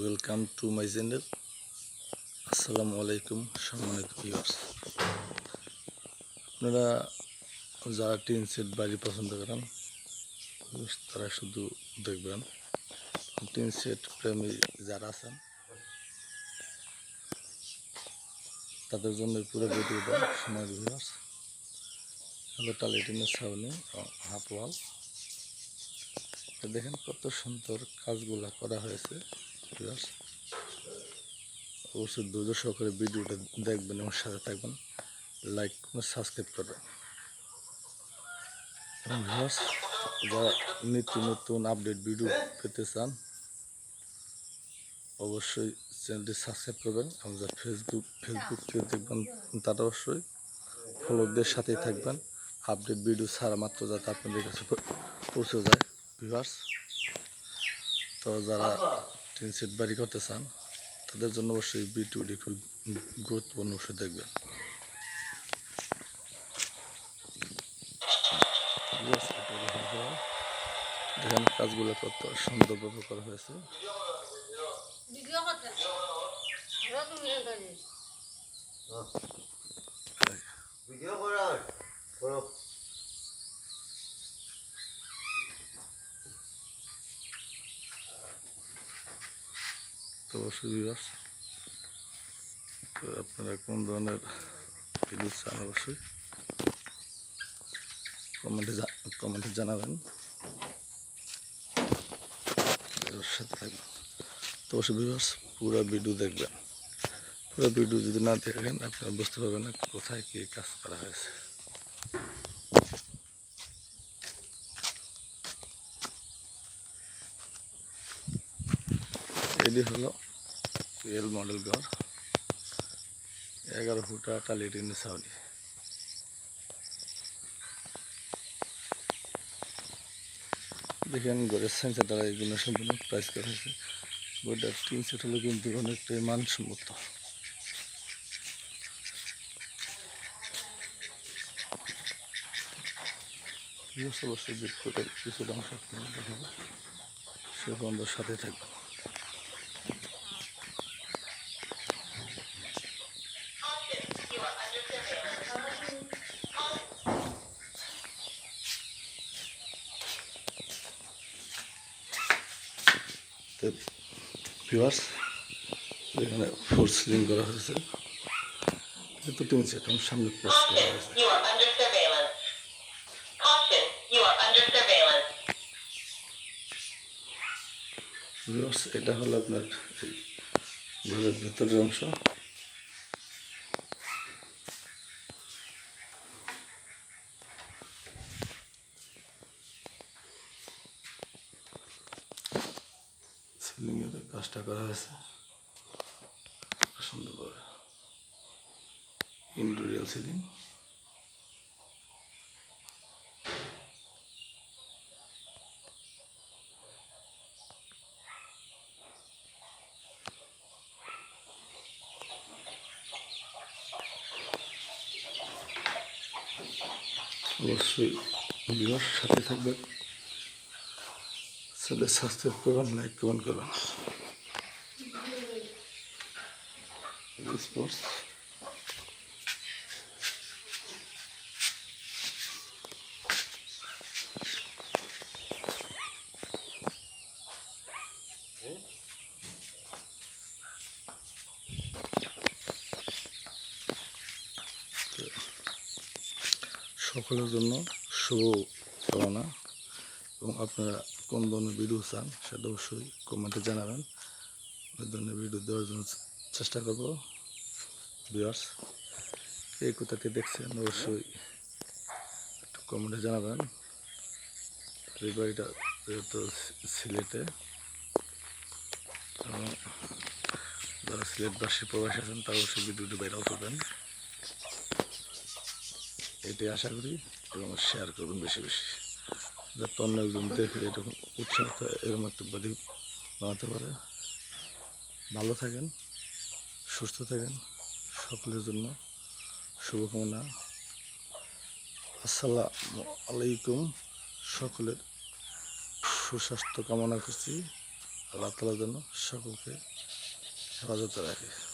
Welcome to my channel আসসালামু আলাইকুম সম্মানিত ভিউয়ার্স আপনারা যারা টিন সেট বাড়ি পছন্দ করেন, তারা শুধু দেখবেন। টিন সেট প্রেমী যারা আছেন, তাদের জন্য পুরো ভিডিওটা সময় ভিউয়ার্স হলো টালিটিনের ছাউনি হাফ ওয়াল। দেখেন কত সুন্দর কাজগুলা করা হয়েছে। অবশ্যই ধৈর্য সহকারে ভিডিওটা দেখবেন এবং সাথে থাকবেন। লাইক সাবস্ক্রাইব করবেন। যারা নিত্য নতুন আপডেট ভিডিও পেতে চান, অবশ্যই চ্যানেলটি সাবস্ক্রাইব করবেন যারা ফেসবুক ফেসবুক থেকে দেখবেন, তারা অবশ্যই ফলোদের সাথেই থাকবেন। আপডেট ভিডিও ছাড়া মাত্র যাতে আপনাদের কাছে পৌঁছে যায়। ভিউয়ার্স তো যারা টিন সেট বাড়ি করতে চান তাদের জন্য অবশ্যই ভিডিওটি খুব গুরুত্বপূর্ণ অবশ্যই দেখবেন। দেখেন কাজগুলো কত সুন্দরভাবে করা হয়েছে। ভিডিও করো। অবশ্যই তো আপনারা কোন ধরনের ভিডিও চান অবশ্যই কমেন্টে কমেন্টে জানাবেন। সাথে থাকবেন। তো ভিউয়ার্স পুরো ভিডিও দেখবেন। পুরো ভিডিও যদি না দেখেন, আপনারা বুঝতে পারবেন না কোথায় কী কাজ করা হয়েছে। এটি হলো রিয়েল মডেল ঘর এগারো ফুটা টালি টিনের ছাউনি। দেখেন ঘরের সেন্সার দ্বারা এগুলো সম্পূর্ণ প্রাইস করা হয়েছে। বইটার টিন সেট হলো কিন্তু অনেকটাই মানসম্মত। অবশ্যই বিটকোটের কিছুটা অংশ দেখাবো সে সাথে থাকবেন ভিউয়ার্স এখানে ফোর সিলিং করা হয়েছে। কিন্তু টিন সেট সামনে প্রেস করা হয়েছে. ভিউয়ার্স এটা হলো আপনার ঘরের ভেতরের অংশ। সিলিংয়ের কাজটা করা হয়েছে। সুন্দর করে। ইন্ডোরিয়াল সিলিং অবশ্যই বিবাহ সাথে থাকবেন। ছেলে সাবস্ক্রাইব করবেন লাইক কমেন্ট করবেন স্পোর্টস সকলের জন্য শুভ কামনা এবং আপনারা কোন ধরনের ভিডিও চান, সেটা অবশ্যই কমেন্টে জানাবেন। ওই ধরনের ভিডিও দেওয়ার জন্য চেষ্টা করব। ভিউয়ার্স এই কোথা থেকে দেখছেন, অবশ্যই একটু কমেন্টে জানাবেন। বাড়িটা যেহেতু সিলেটে যারা সিলেটবাসী প্রবাসী আছেন, তারা অবশ্যই ভিডিওটি ভাইরাল করবেন। এটাই আশা করি, এবং শেয়ার করবেন বেশি বেশি। যাতে অন্য একজন দেখে এরকম উৎসাহ এরকম একটা বাড়ি বানাতে পারে। ভালো থাকেন, সুস্থ থাকেন, সকলের জন্য শুভকামনা। আসসালামু আলাইকুম, সকলের সুস্বাস্থ্য কামনা করছি। আল্লাহ তালার জন্য সকলকে হেফাজতে রাখে।